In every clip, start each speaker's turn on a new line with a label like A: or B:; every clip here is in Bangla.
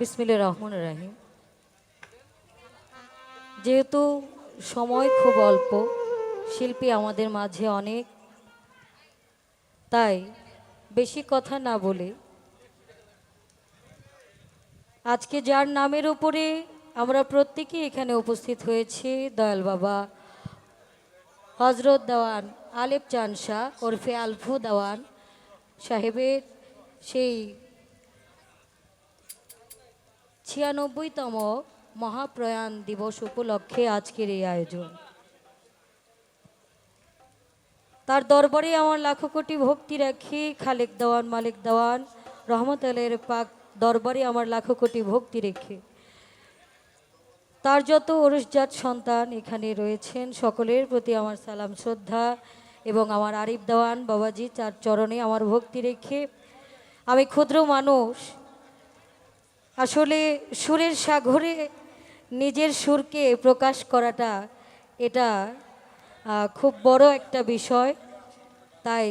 A: বিসমিল্লা রহমান রাহিম। যেহেতু সময় খুব অল্প, শিল্পী আমাদের মাঝে অনেক, তাই বেশি কথা না বলে আজকে যার নামের উপরে আমরা প্রত্যেকেই এখানে উপস্থিত হয়েছি, দয়াল বাবা হজরত দেওয়ান আলেপ চান শাহ ওরফে আলফু দেওয়ান সাহেবের সেই ছিয়ানব্বইতম মহাপ্রয়াণ দিবস উপলক্ষে আজকের এই আয়োজন। তার দরবারে আমার লাখো কোটি ভক্তি রাখি, খালেক দেওয়ান, মালিক দেওয়ান, রহমত আলের পাক দরবারে আমার লাখো কোটি ভক্তি রেখে। তার যত ওরসজাত সন্তান এখানে রয়েছেন, সকলের প্রতি আমার সালাম, শ্রদ্ধা এবং আমার আরিফ দেওয়ান বাবাজি চার চরণে আমার ভক্তি রেখে। আমি ক্ষুদ্র মানুষ আসলে সুরের সাগরে নিজের সুরকে প্রকাশ করাটা এটা খুব বড় একটা বিষয়। তাই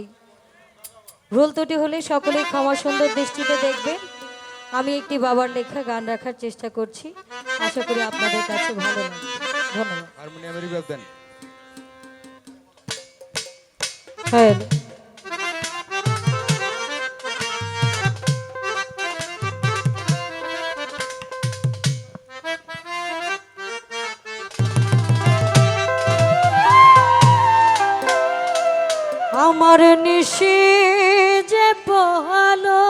A: ভুল ত্রুটি হলে সকলেই ক্ষমা সুন্দর দৃষ্টিতে দেখবেন। আমি একটি বাবার লেখা গান রাখার চেষ্টা করছি। আশা করি আপনাদের কাছে ভালো ধন্যবাদ। হ্যাঁ। আমার নিশি যে পহালো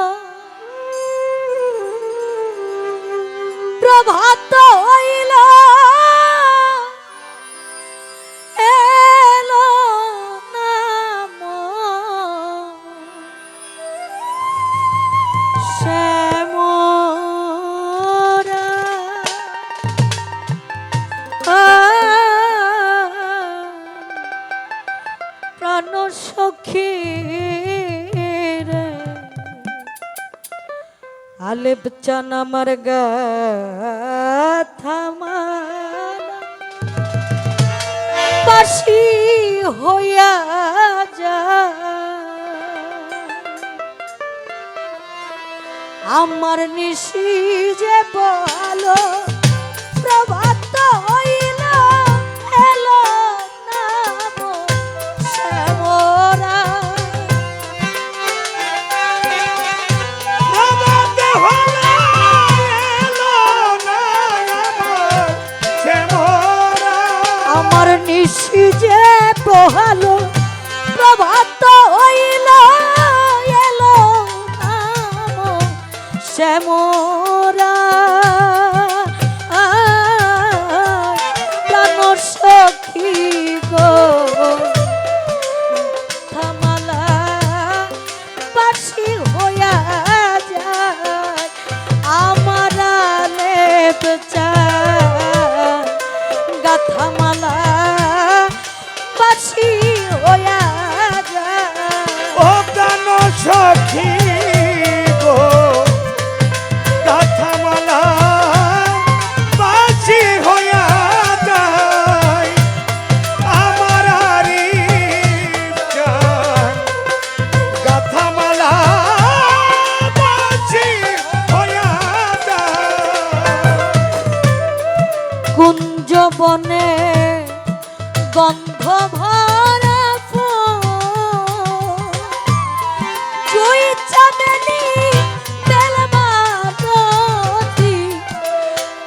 A: প্রভাত হইল আলেপ চান আমার গাথামালা হইয়া যায় আমার নিশি যে বলো প্রভাত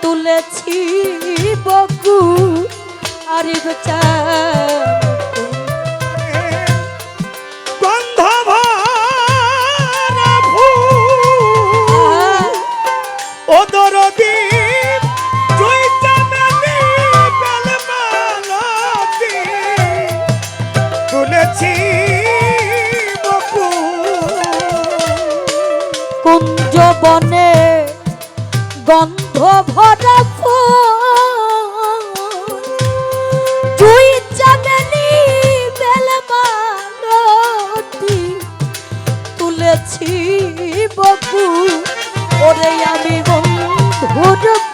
A: তুলেছি বকু আরে
B: গন্ধ
A: গন্ধ ভরা ফুই চামেলি বেলমালতি তুলেছি বকু ওরে আমি বন্ধুর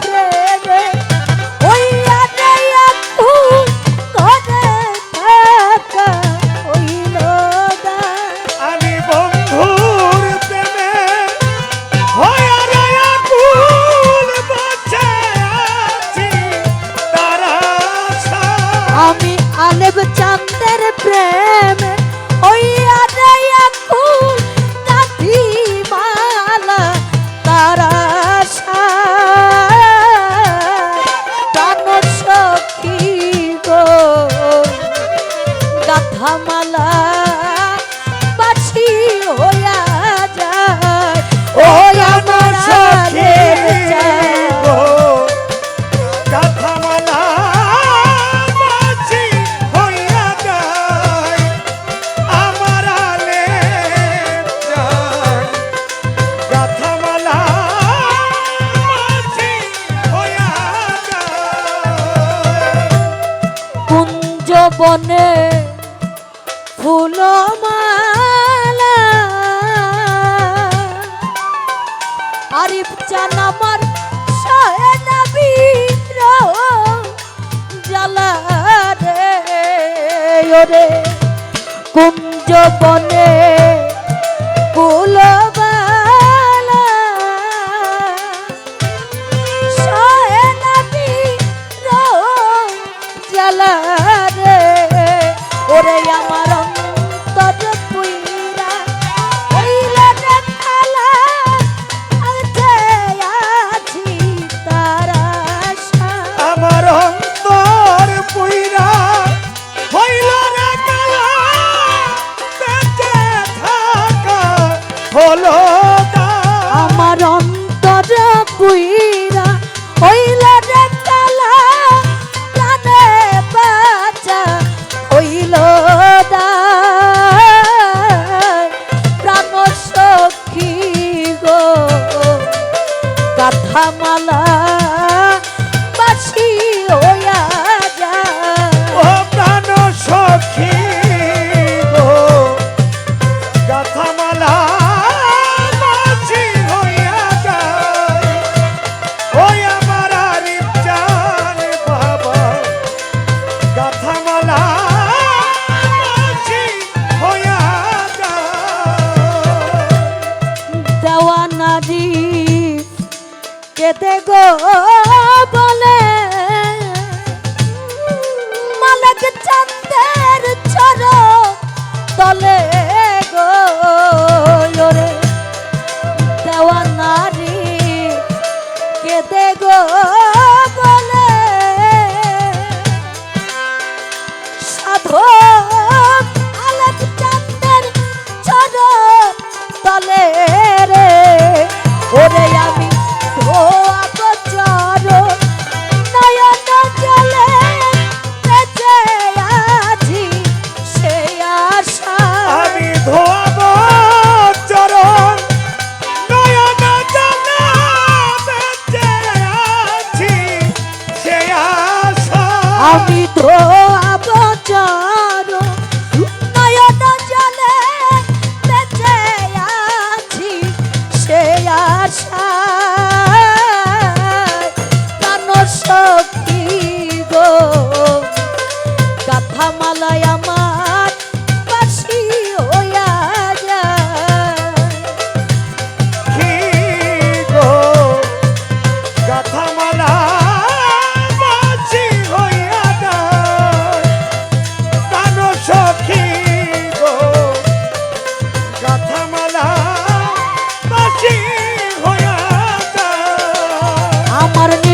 A: বনে ফুলমালা। আরিফ চান আমার সয়নাবীর জ্বালা রে কুঞ্জ বনে ফুলমালা যেতে গো বলে মালক চন্দ্রের ছড় তলে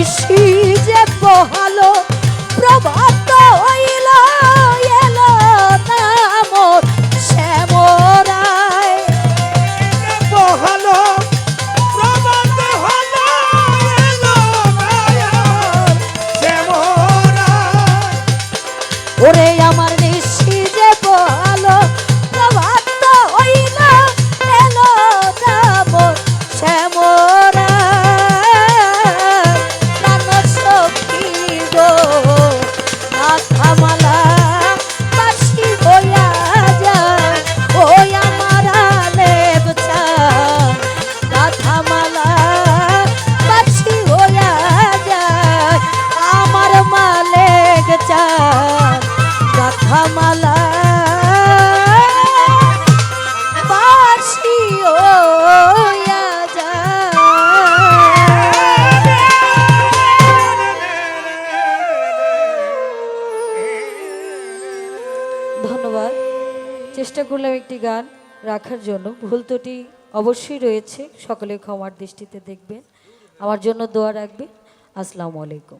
A: নিশি যে বহালো প্রভাত হইল এলো নাম শ্যামরায়।
B: বহালো প্রভাত হলো
A: ওরে আমার করলাম একটি গান রাখার জন্য। ভুল তোটি অবশ্যই রয়েছে, সকলে ক্ষমার দৃষ্টিতে দেখবেন। আমার জন্য দোয়া রাখবেন। আসসালামু আলাইকুম।